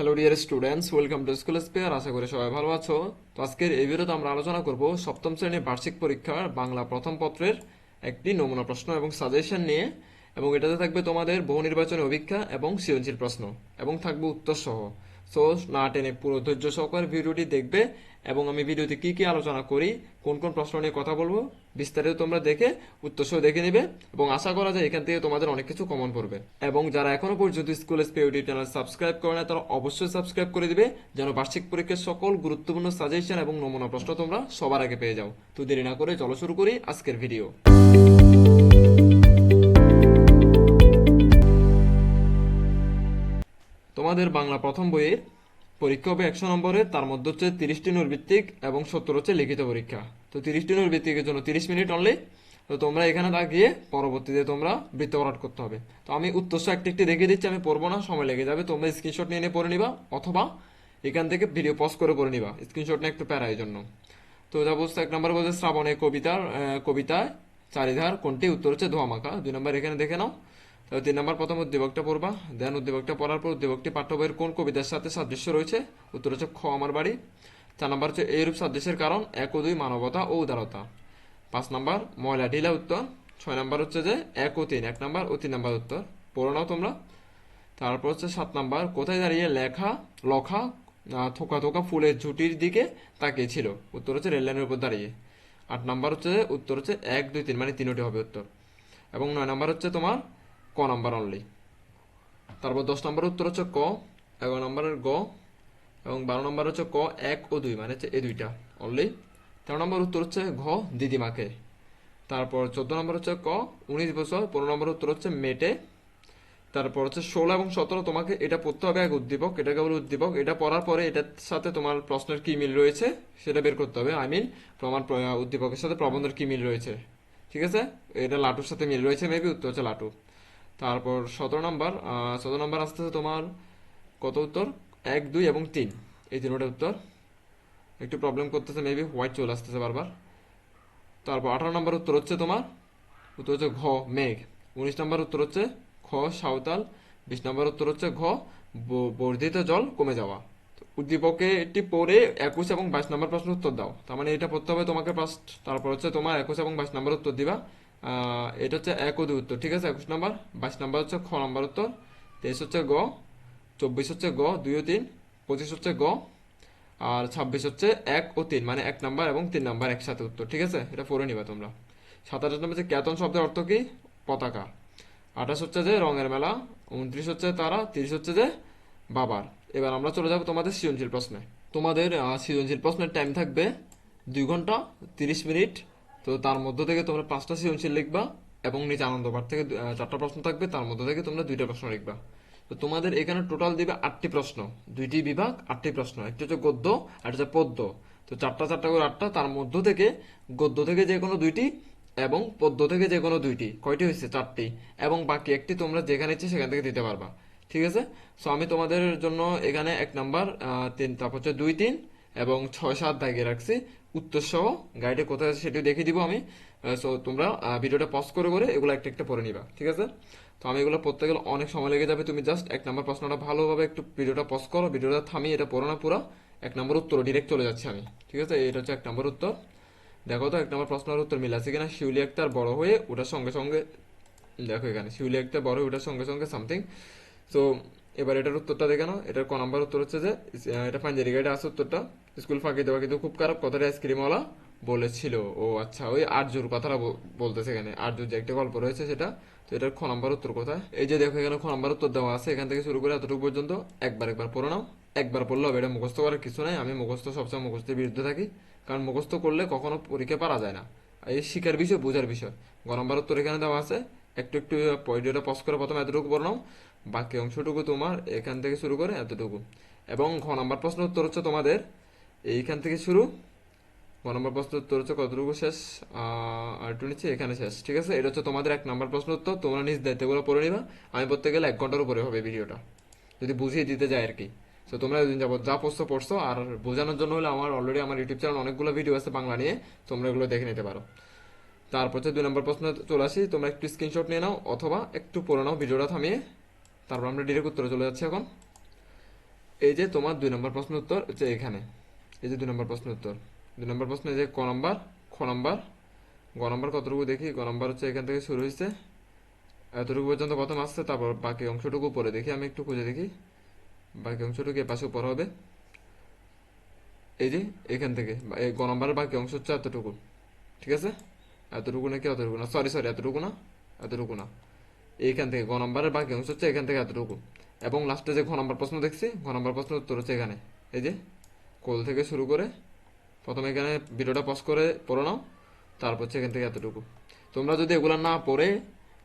Hello dear students welcome to school spare আশা করি সবাই ভালো আছো। তো আজকের এই ভিডিওতে আমরা আলোচনা করব সপ্তম শ্রেণির বার্ষিক পরীক্ষার বাংলা প্রথম পত্রের একটি নমুনা প্রশ্ন এবং সাজেশন নিয়ে এবং এটাতে থাকবে তোমাদের বহু নির্বাচনী অভিজ্ঞা এবং সৃজনশীল প্রশ্ন এবং থাকবে উত্তর সহ। সো না টেনে পুরো ধৈর্য সহকারে ভিডিওটি দেখবে এবং আমি ভিডিওতে কি কি আলোচনা করি, কোন কোন প্রশ্ন নিয়ে কথা বলব, বিস্তারিত তোমরা দেখে উত্তর সহ দেখে নেবে এবং আশা করা যায় এখান থেকে তোমাদের অনেক কিছু কমন পড়বে এবং যারা এখনও পর্যন্ত school SP YouTube channel subscribe করে না তারা অবশ্যই সাবস্ক্রাইব করে দিবে যেন বার্ষিক পরীক্ষার সকল গুরুত্বপূর্ণ সাজেশন এবং নমুনা প্রশ্ন তোমরা সবার আগে পেয়ে যাও। তো দেরি না করে চলো শুরু করি আজকের ভিডিও তোমাদের বাংলা প্রথম বইয়ের পরীক্ষা হবে একশো নম্বরের, তার মধ্যে হচ্ছে তিরিশটি নৈর্ভিত্তিক এবং সত্তর হচ্ছে লিখিত পরীক্ষা। তো তিরিশটি নৈর্ভিত্তিকের জন্য তিরিশ মিনিট অনলি তো তোমরা এখানে দাগিয়ে পরবর্তীতে তোমরা বৃত্ত ভরাট করতে হবে। তো আমি উত্তরসহ একটি একটি দেখিয়ে দিচ্ছি, আমি পড়ব না, সময় লেগে যাবে। তোমরা স্ক্রিনশট নিয়ে নিয়ে পড়ে নিবা, অথবা এখান থেকে ভিডিও পজ করে পড়ে নিবা স্ক্রিনশট নিয়ে একটু প্যারা এই জন্য। তো যা বলছে এক নম্বর বলছে শ্রাবণে কবিতার কবিতায় চারিধার কোনটি? উত্তর হচ্ছে ধোয়ামাখা দুই নম্বর এখানে দেখে নাও। তিন নম্বর প্রথম উদ্দীপকটা পড়বা দেন উদ্দীপকটা পড়ার পর উদ্দীপকটি পাঠ্য বইয়ের কোন কবিতার সাথে সাদৃশ্য রয়েছে? উত্তর হচ্ছে খ আমার বাড়ি। চার নম্বর হচ্ছে এইরূপ সাদৃশ্যের কারণ এক ও দুই মানবতা ও উদারতা। পাঁচ নম্বর ময়লা ঢিলা উত্তর। ছয় নম্বর হচ্ছে যে এক ও তিন এক নম্বর ও তিন নম্বর উত্তর। পড়ে নাও তোমরা। তারপর হচ্ছে সাত নাম্বার, কোথায় দাঁড়িয়ে লেখা, লখা থোকা থোকা ফুলের ঝুটির দিকে তাকিয়েছিল? উত্তর হচ্ছে রেললাইনের উপর দাঁড়িয়ে। আট নাম্বার হচ্ছে উত্তর হচ্ছে এক দুই তিন মানে তিনটি হবে উত্তর। এবং নয় নাম্বার হচ্ছে তোমার ক নাম্বার অনলি তারপর দশ নম্বর উত্তর হচ্ছে ক, এগারো নম্বরের গ, এবং বারো নম্বর হচ্ছে ক, এক ও দুই মানে হচ্ছে এই দুইটা অনলি তেরো নম্বর উত্তর হচ্ছে ঘ দিদিমাকে তারপর চোদ্দ নম্বর হচ্ছে ক, উনিশ বছর, পনেরো নম্বর উত্তর হচ্ছে মেটে তারপর হচ্ছে ষোলো এবং সতেরো, তোমাকে এটা পড়তে হবে এক উদ্দীপক এটা কেবল উদ্দীপক। এটা পড়ার পরে এটার সাথে তোমার প্রশ্নের কি মিল রয়েছে, সেটা বের করতে হবে। আই মিন তোমার উদ্দীপকের সাথে প্রবন্ধের কি মিল রয়েছে, ঠিক আছে? এটা লাটুর সাথে মিল রয়েছে মেবি উত্তর হচ্ছে লাটু। তারপর সতেরো নম্বর সতেরো নম্বর আসতেছে তোমার কত উত্তর? এক, দুই এবং তিন। এই তিনটা উত্তর। একটু প্রবলেম করতেছে মেবি হোয়াইট চলে আসতেছে বারবার। তারপর আঠারো নম্বর উত্তর হচ্ছে তোমার, উত্তর হচ্ছে ঘ, মেঘ। উনিশ নম্বর উত্তর হচ্ছে খ, সাঁওতাল। বিশ নম্বর উত্তর হচ্ছে ঘ বর্ধিত জল কমে যাওয়া। উদ্দীপকে এটি পড়ে একুশ এবং বাইশ নম্বর প্রশ্ন উত্তর দাও। তার মানে এটা পড়তে হবে তোমাকে ফার্স্ট তারপর হচ্ছে তোমার একুশ এবং বাইশ নম্বর উত্তর দিবা। এটা হচ্ছে এক ও দুই উত্তর, ঠিক আছে? একুশ নম্বর, বাইশ নম্বর হচ্ছে খ নম্বর উত্তর, তেইশ হচ্ছে গ, চব্বিশ হচ্ছে গ, দুই ও তিন, পঁচিশ হচ্ছে গ, আর ছাব্বিশ হচ্ছে এক ও তিন মানে এক নাম্বার এবং তিন নাম্বার একসাথে উত্তর, ঠিক আছে? এটা পড়ে নিবা তোমরা। সাতাশ নম্বর হচ্ছে ক্যাতন শব্দের অর্থ কি? পতাকা। আঠাশ হচ্ছে যে রঙের মেলা, উনত্রিশ হচ্ছে তারা, তিরিশ হচ্ছে যে বাবার। এবার আমরা চলে যাব তোমাদের সৃজনশীল প্রশ্নে। তোমাদের সৃজনশীল প্রশ্নের টাইম থাকবে দুই ঘণ্টা, তিরিশ মিনিট তো তার মধ্য থেকে তোমরা পাঁচটা সৃজনশীল লিখবা এবং নিচে আনন্দ পাঠ থেকে চারটা প্রশ্ন থাকবে। তার মধ্য থেকে তোমরা দুইটা প্রশ্ন লিখবা। তো তোমাদের এখানে টোটাল দিবে আটটি প্রশ্ন। দুইটি বিভাগ, আটটি প্রশ্ন। একটি হচ্ছে গদ্য আর হচ্ছে পদ্য। তো চারটা চারটা করে আটটা, তার মধ্য থেকে গদ্য থেকে যে কোনো দুইটি এবং পদ্য থেকে যে কোনো দুইটি। কয়টি হয়েছে? চারটি। এবং বাকি একটি তোমরা যেখানে ইচ্ছে সেখান থেকে দিতে পারবা। ঠিক আছে? সো আমি তোমাদের জন্য এখানে এক নাম্বার তিন, তারপর হচ্ছে দুই, তিন এবং ছয়, সাত দাগিয়ে রাখছি। উত্তর সহ গাইডে কোথায় আছে সেটি দেখিয়ে দিব আমি। সো তোমরা ভিডিওটা পজ করে করে এগুলো একটা একটা পড়ে নিবা, ঠিক আছে? তো আমি এগুলো পড়তে গেলে অনেক সময় লেগে যাবে, তুমি জাস্ট এক নম্বর প্রশ্নটা ভালোভাবে একটু ভিডিওটা পজ করো, ভিডিওটা থামিয়ে এটা পড়ো না পুরো। এক নম্বর উত্তর ডিরেক্ট চলে যাচ্ছে আমি, ঠিক আছে? এটা হচ্ছে এক নম্বর উত্তর। দেখো তো, এক নম্বর প্রশ্নের উত্তর মিল আছে কিনা? শিউলি আক্তার বড় হয়ে ওটার সঙ্গে সঙ্গে, দেখো এখানে, শিউলি আক্তার বড় হয়ে ওটার সঙ্গে সঙ্গে সামথিং তো এবার এটার উত্তরটা দেখে নাও। এটার ক নাম্বার উত্তর হচ্ছে যে এটা পাঞ্জারি গাইডে আছে উত্তরটা। স্কুল ফাঁকি দেওয়া কিন্তু খুব খারাপ, কথাটা আইসক্রিমওয়ালা বলেছিল। ও আচ্ছা ওই আর্যুর কথাটা বল- বলতেছে এখানে। আর্যুর যে একটা গল্প রয়েছে সেটা। তো এটার খ নাম্বার উত্তর কোথায়? এই যে দেখো, এখানে খ নাম্বার উত্তর দেওয়া আছে। এখান থেকে শুরু করে এতটুকু পর্যন্ত একবার একবার পড়ে নাও। একবার পড়লে হবে, এটা মুখস্থ করার কিছু নাই। আমি মুখস্থ, সবসময় মুখস্থের বিরুদ্ধে থাকি। কারণ মুখস্থ করলে কখনো পরীক্ষা পারা যায় না। এই শিকার বিষয়, বোঝার বিষয়। গ নাম্বার উত্তর এখানে দেওয়া আছে। একটু একটু ভিডিওটা পজ করে প্রথমে এতটুকু পড়ে নাও। বাকি অংশটুকু তোমার, এখান থেকে শুরু করে এতটুকু। এবং ঘ নম্বর প্রশ্ন উত্তর হচ্ছে তোমাদের, এইখান থেকে শুরু। গ নম্বর প্রশ্ন উত্তর হচ্ছে কতটুকু শেষ? আর একটু নিচে এখানে শেষ। ঠিক আছে? এটা হচ্ছে তোমাদের এক নম্বর প্রশ্ন উত্তর। তোমরা নিজ দায়িত্বগুলো পড়ে নিবা। আমি পড়তে গেলে এক ঘণ্টার উপরে হবে ভিডিওটা। যদি বুঝিয়ে দিতে যায় আর কি। তো তোমরা এদিন যাব যা পড়ছো পড়ছো, আর বোঝানোর জন্য হলে আমার অলরেডি আমার ইউটিউব চ্যানেল অনেকগুলো ভিডিও আছে বাংলা নিয়ে। তোমরা এগুলো দেখে নিতে পারো। তারপর হচ্ছে দুই নম্বর প্রশ্ন চলে আসি। তোমরা একটু স্ক্রিনশট নিয়ে নাও, অথবা একটু পড়ে নাও, ভিডিওটা থামিয়ে। তারপর আমরা ডিরেক্ট উত্তরে চলে যাচ্ছি এখন। এই যে তোমার দুই নম্বর প্রশ্ন উত্তর, হচ্ছে এখানে। এই যে দুই নম্বর প্রশ্ন উত্তর। দুই নম্বর প্রশ্ন এই যে ক নম্বর, খ নম্বর, গ নম্বর কতটুকু দেখি? গ নম্বর হচ্ছে এখান থেকে শুরু হয়েছে। এতটুকু পর্যন্ত প্রথম আসছে, তারপর বাকি অংশটুকু পরে দেখি, আমি একটু খুঁজে দেখি। বাকি অংশটুকু পাশে উপর হবে। এই যে এখান থেকে এই গ নম্বরের বাকি অংশ হচ্ছে এতটুকু, ঠিক আছে? এতটুকু নাকি এতটুকু না? সরি সরি এতটুকু না? এতটুকু না। এইখান থেকে গ নম্বরের বাকি অংশ হচ্ছে এখান থেকে এতটুকু। এবং লাস্টে যে ঘ নম্বর প্রশ্ন দেখছি, ঘ নম্বর প্রশ্ন উত্তর হচ্ছে এখানে। এই যে, কোল থেকে শুরু করে প্রথমে এখানে ভিডিওটা পজ করে পড়ে নাও, তারপর হচ্ছে এখান থেকে এতটুকু। তোমরা যদি এগুলো না পড়ে,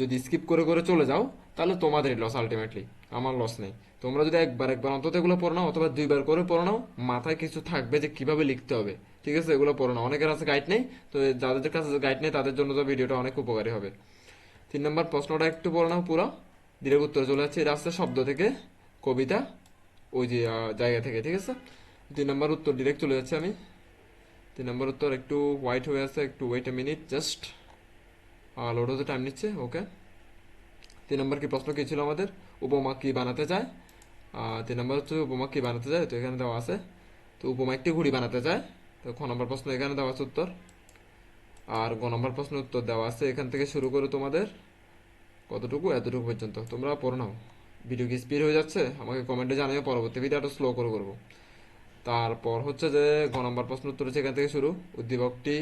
যদি স্কিপ করে করে চলে যাও, তাহলে তোমাদেরই লস আলটিমেটলি আমার লস নেই। তোমরা যদি একবার একবার অন্তত এগুলো পড়ে নাও, অথবা দুইবার করে পড়ে নাও, মাথায় কিছু থাকবে যে কীভাবে লিখতে হবে। ঠিক আছে? এগুলো পড়ে নাও। অনেকের কাছে গাইড নেই, তো যাদের কাছে গাইড নেই, তাদের জন্য তো ভিডিওটা অনেক উপকারী হবে। তিন নম্বর প্রশ্নটা একটু পড়ে নাও পুরো। ডিরেক্ট উত্তর চলে যাচ্ছে আসছে শব্দ থেকে, কবিতা, ওই যে জায়গা থেকে, ঠিক আছে? তিন নম্বর উত্তর ডিরেক্ট চলে যাচ্ছে আমি। তিন নম্বর উত্তর একটু হোয়াইট হয়ে আছে, একটু wait a minute just load হতে টাইম নিচ্ছে ওকে তিন নম্বর কি প্রশ্ন কী ছিল আমাদের? উপমা কি বানাতে চায়? তিন নম্বর হচ্ছে উপমা কি বানাতে চায়? তো এখানে দেওয়া আছে। তো উপমা একটি ঘুড়ি বানাতে চায়। তো খ নম্বর প্রশ্ন এখানে দেওয়া আছে উত্তর। আর গ নম্বর প্রশ্ন উত্তর দেওয়া আছে। এখান থেকে শুরু করে তোমাদের। কতটুকু? এতটুকু পর্যন্ত। তোমরা পড়ো নাও। ভিডিও কি স্পিড হয়ে যাচ্ছে? আমাকে কমেন্টে জানিও। পরবর্তী ভিডিওটা স্লো করে করব। তারপর হচ্ছে যে ঘ নম্বর প্রশ্ন উত্তর হচ্ছে এখান থেকে শুরু। উদ্দীপকটি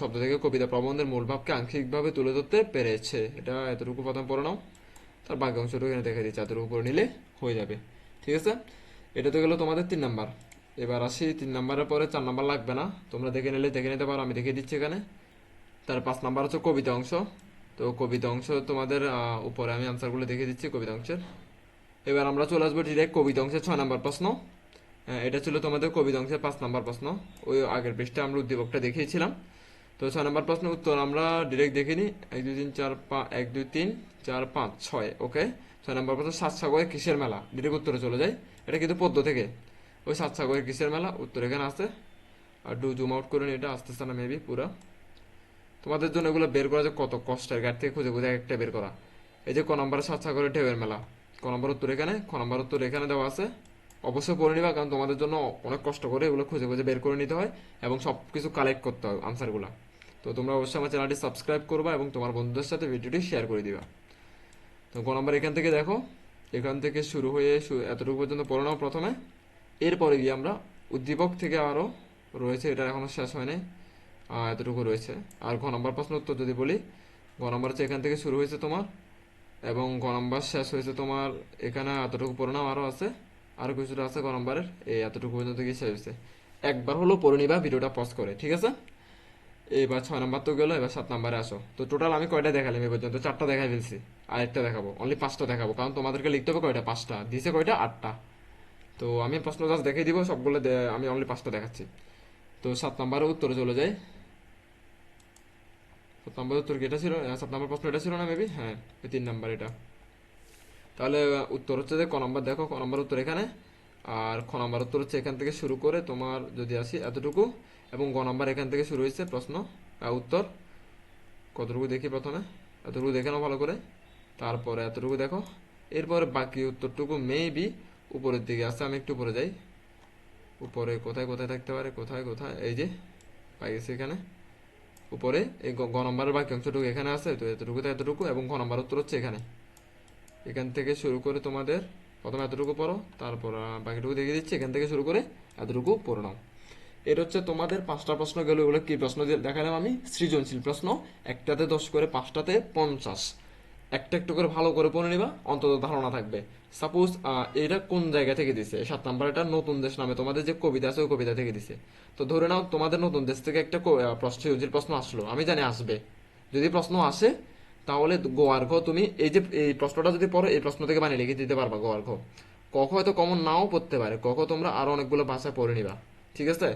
শব্দ থেকে কবিতা প্রবন্ধের মূল ভাবকে আংশিকভাবে তুলে ধরতে পেরেছে। এটা এতটুকু প্রথম পড়ে নাও। তার বাকি অংশটুকু এখানে দেখে দিচ্ছি। এতটুকু করে নিলে হয়ে যাবে। ঠিক আছে? এটা তো গেলো তোমাদের তিন নাম্বার। এবার আসি তিন নাম্বারের পরে চার নাম্বার লাগবে না। তোমরা দেখে নিলে, দেখে নিতে পারো। আমি দেখিয়ে দিচ্ছি এখানে। তার পাঁচ নাম্বার হচ্ছে কবিতা অংশ। তো কবিতা অংশ তোমাদের উপরে আমি আনসারগুলো দেখিয়ে দিচ্ছি কবিতা অংশের। এবার আমরা চলে আসব ডিরেক্ট কবিতা অংশের ছয় নাম্বার প্রশ্ন। এটা ছিল তোমাদের কবিতা অংশের পাঁচ নাম্বার প্রশ্ন। ওই আগের পৃষ্ঠে আমরা উদ্দীপকটা দেখিয়েছিলাম। তো ছয় নাম্বার প্রশ্ন উত্তর আমরা ডিরেক্ট দেখিনি। এক দুই তিন চার পাঁচ এক দুই তিন চার পাঁচ ছয় ওকে ছয় নাম্বার প্রশ্ন সাত সাগরের কিসের মেলা? ডিরেক্ট উত্তরে চলে যায় এটা কিন্তু পদ্ম থেকে। ওই সাত সাগরের কিসের মেলা? উত্তর এখানে আছে। আর ডু জুম আউট করে নিই, এটা আসতেছে না মেবি পুরা। তোমাদের জন্য এগুলো বের করা যে কত কষ্টের গাড়ি থেকে খুঁজে খুঁজে একটা বের করা। এই যে ক নম্বরে সাত সাগরের ঢেউয়ের মেলা। ক নম্বর উত্তর এখানে, খ নম্বর উত্তর এখানে দেওয়া আছে। অবশ্যই পড়ে নিবা, কারণ তোমাদের জন্য অনেক কষ্ট করে এগুলো খুঁজে খুঁজে বের করে নিতে হয় এবং সব কিছু কালেক্ট করতে হয় আনসারগুলো তো তোমরা অবশ্যই আমার চ্যানেলটি সাবস্ক্রাইব করবা এবং তোমার বন্ধুদের সাথে ভিডিওটি শেয়ার করে দিবা। তো ক নম্বর এখান থেকে দেখো, এখান থেকে শুরু হয়ে এতটুকু পর্যন্ত পড়ে নাও প্রথমে। এরপরে গিয়ে আমরা উদ্দীপক থেকে আরও রয়েছে, এটা এখনও শেষ হয়নি এতটুকু রয়েছে। আর ঘ নম্বর প্রশ্ন উত্তর যদি বলি, ঘ নম্বর হচ্ছে, এখান থেকে শুরু হয়েছে তোমার, এবং গ নম্বর শেষ হয়েছে তোমার, এখানে এতটুকু নাও আরও আছে আরও কিছুটা আছে গ নম্বরের, এই এতটুকু পর্যন্ত গিয়ে শেষ হয়েছে। একবার হলো পড়ে নিবা, ভিডিওটা পজ করে, ঠিক আছে? এবার ছয় নাম্বার তো গেলো, এবার সাত নাম্বারে আসো। তো টোটাল আমি কয়টা দেখালাম এই পর্যন্ত? চারটা দেখাই ফেলছি আর একটা দেখাবো অনলি পাঁচটা দেখাবো, কারণ তোমাদেরকে লিখতে হবে কয়টা? পাঁচটা, দিছে কয়টা? আটটা। তো আমি প্রশ্ন জাস্ট দেখাই দিব, সবগুলো আমি অনলি পাঁচটা দেখাচ্ছি। তো সাত নাম্বারে উত্তরে চলে যাই। সাত নাম্বার উত্তর এটা ছিল আহ, সাত নাম্বার প্রশ্ন এটা ছিল না মেবি হ্যাঁ তিন নাম্বার এটা। তাহলে উত্তর হচ্ছে যে ক নম্বর দেখো ক নম্বর উত্তর এখানে আর খ নম্বর উত্তর হচ্ছে এখান থেকে শুরু করে তোমার যদি আসি এতটুকু এবং গ নম্বর এখান থেকে শুরু হয়েছে প্রশ্ন উত্তর। কতটুকু দেখি প্রথমে? এতটুকু দেখে নাও ভালো করে। তারপরে এতটুকু দেখো। এরপরে বাকি উত্তরটুকু মেবি উপরের দিকে আসছে আমি একটু উপরে যাই। উপরে কোথায় কোথায় থাকতে পারে? কোথায় কোথায়? এই যে পাই গেছি এখানে। উপরে, এই গ নম্বরের বাকি অংশটুকু এখানে আছে, তো এতটুকু তো এতটুকু, এবং ঘ নম্বর উত্তর হচ্ছে এখানে। এখান থেকে শুরু করে তোমাদের, প্রথমে এতটুকু পড়ো, তারপর বাকিটুকু দেখিয়ে দিচ্ছি, এখান থেকে শুরু করে এতটুকু পড়ে নাও। এটা হচ্ছে তোমাদের পাঁচটা প্রশ্ন গেল, এগুলো কি প্রশ্ন দেখালাম আমি? সৃজনশীল প্রশ্ন, একটাতে দশ করে, পাঁচটাতে পঞ্চাশ। একটা একটু করে ভালো করে পড়ে নিবা, অন্তত ধারণা থাকবে। সাপোজ এটা কোন জায়গা থেকে দিছে? সাত নাম্বার এটা নতুন দেশ নামে, তোমাদের যে কবিতা আছে, ওই কবিতা থেকে দিছে। তো ধরে নাও, তোমাদের নতুন দেশ থেকে একটা প্রশ্ন প্রশ্ন আসলো। আমি জানি আসবে। যদি প্রশ্ন আসে, তাহলে গোয়ার ঘ তুমি এই যে, এই প্রশ্নটা যদি পড়ো, এই প্রশ্ন থেকে বানিয়ে লিখে দিতে পারবা গোয়ার ঘ। কখ হয়তো কমন নাও পড়তে পারে। কখ তোমরা আরও অনেকগুলো ভাষায় পড়ে নিবা। ঠিক আছে?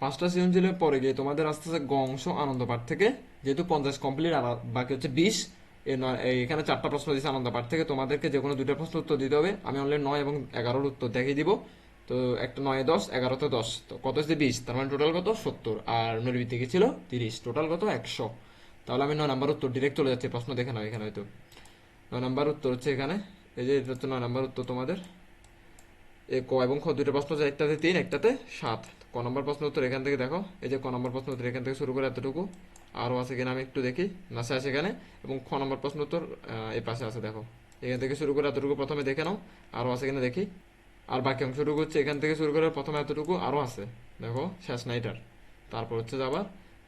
পাঁচটা সৃজনশীলের পরে গিয়ে তোমাদের আস্তে আস্তে গ অংশ আনন্দ পাঠ থেকে, যেহেতু পঞ্চাশ কমপ্লিট আর বাকি হচ্ছে বিশ এখানে চারটা প্রশ্ন দিয়েছে আনন্দ পাঠ থেকে। তোমাদেরকে যে কোনো দুটো প্রশ্ন উত্তর দিতে হবে। আমি অনলি নয় এবং এগারোর উত্তর দেখিয়ে দিব। তো একটা নয় দশ, এগারোতে দশ। তো কত হচ্ছে বিশ। তার মানে টোটাল কত? সত্তর। আর নৈর্বৃত্তিকে ছিল? তিরিশ। টোটাল কত? একশো। তাহলে আমি নয় নাম্বার উত্তর ডিরেক্ট চলে যাচ্ছি। প্রশ্ন দেখে নাও এখানে হয়তো। নয় নাম্বার উত্তর হচ্ছে এখানে। এই যে, এটা হচ্ছে নয় নাম্বার উত্তর তোমাদের। এ, ক এবং খ দুইটা প্রশ্ন হচ্ছে একটাতে তিন, একটাতে সাত। ক নম্বর প্রশ্ন উত্তর এখান থেকে দেখো। এই যে ক নম্বর প্রশ্ন উত্তর এখান থেকে শুরু করে এতটুকু। আরও আছে কিনা আমি একটু দেখি। না আছে এখানে। এবং খ নম্বর প্রশ্ন উত্তর এই পাশে আছে, দেখো। এখান থেকে শুরু করে এতটুকু প্রথমে দেখে নাও। আরও আছে কিনা দেখি। আর বাকি অংশটুকু হচ্ছে এখান থেকে শুরু করে প্রথমে এতটুকু আরও আছে। দেখো, শেষ নাইটার তারপর হচ্ছে আবার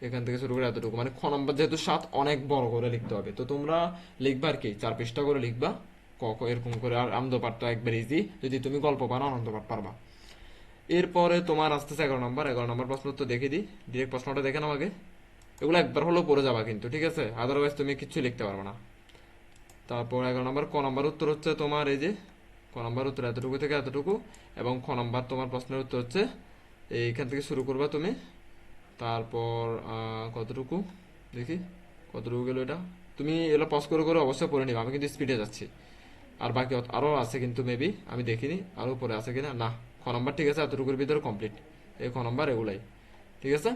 এখান থেকে শুরু করে এতটুকু। মানে খ নম্বর যেহেতু সাত অনেক বড় করে লিখতে হবে। তো তোমরা লিখবা আর কি, চার পৃষ্ঠা করে লিখবা। ক ক এরকম করে। আর আনন্দ পাঠটা একবার ইজি যদি তুমি গল্প পারো আনন্দ পাঠ পারবা। এরপরে তোমার আসতেছে এগারো নম্বর। এগারো নম্বর প্রশ্ন তো দেখে দিই। ডিরেক্ট প্রশ্নটা দেখে নাও আগে। এগুলো একবার হলেও পড়ে যাবা কিন্তু, ঠিক আছে? আদারওয়াইজ তুমি কিছু লিখতে পারবে না। তারপর এগারো নম্বর, ক নম্বর উত্তর হচ্ছে তোমার এই যে, ক নম্বর উত্তর এতটুকু থেকে এতটুকু এবং খ নম্বর তোমার প্রশ্নের উত্তর হচ্ছে, এইখান থেকে শুরু করবা তুমি। তারপর কতটুকু? দেখি, কতটুকু গেল এটা? তুমি এগুলো পজ করে করে অবশ্যই পড়ে নিবা, আমি কিন্তু স্পিডে যাচ্ছি। আর বাকি আরও আছে কিন্তু মেবি আমি দেখিনি আরও উপরে আছে কিনা? না, খ নম্বর ঠিক আছে, এতটুকুর ভিতরে কমপ্লিট এই খ নম্বর এগুলাই, ঠিক আছে?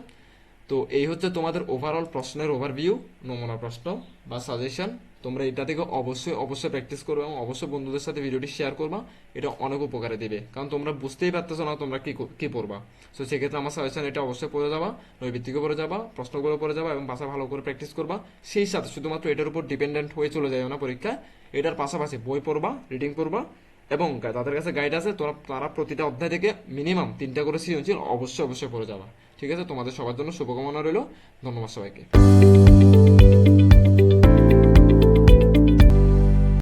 তো এই হচ্ছে তোমাদের ওভারঅল প্রশ্নের ওভারভিউ নমুনা প্রশ্ন বা সাজেশন তোমরা এটা থেকে অবশ্যই অবশ্যই প্র্যাকটিস করবে এবং অবশ্যই বন্ধুদের সাথে ভিডিওটি শেয়ার করবা। এটা অনেক উপকারে দেবে। কারণ তোমরা বুঝতেই পারতেছো না তোমরা কি কি পড়বা। তো সেক্ষেত্রে আমার সাজেশন এটা অবশ্যই পড়ে যাবা নৈবিত্তিকে পড়ে যাবা, প্রশ্নগুলো পড়ে যাবা এবং ভাষা ভালো করে প্র্যাকটিস করবা। সেই সাথে শুধুমাত্র এটার উপর ডিপেন্ডেন্ট হয়ে চলে যায় না পরীক্ষা এটার পাশাপাশি বই পড়বা রিডিং পড়বা এবং তাদের কাছে গাইড আছে, তোরা, তারা প্রতিটা অধ্যায় থেকে মিনিমাম তিনটা করে সৃজনশীল অবশ্যই অবশ্যই পড়ে যাবা। ঠিক আছে তোমাদের সবার জন্য শুভকামনা রইল। ধন্যবাদ সবাইকে।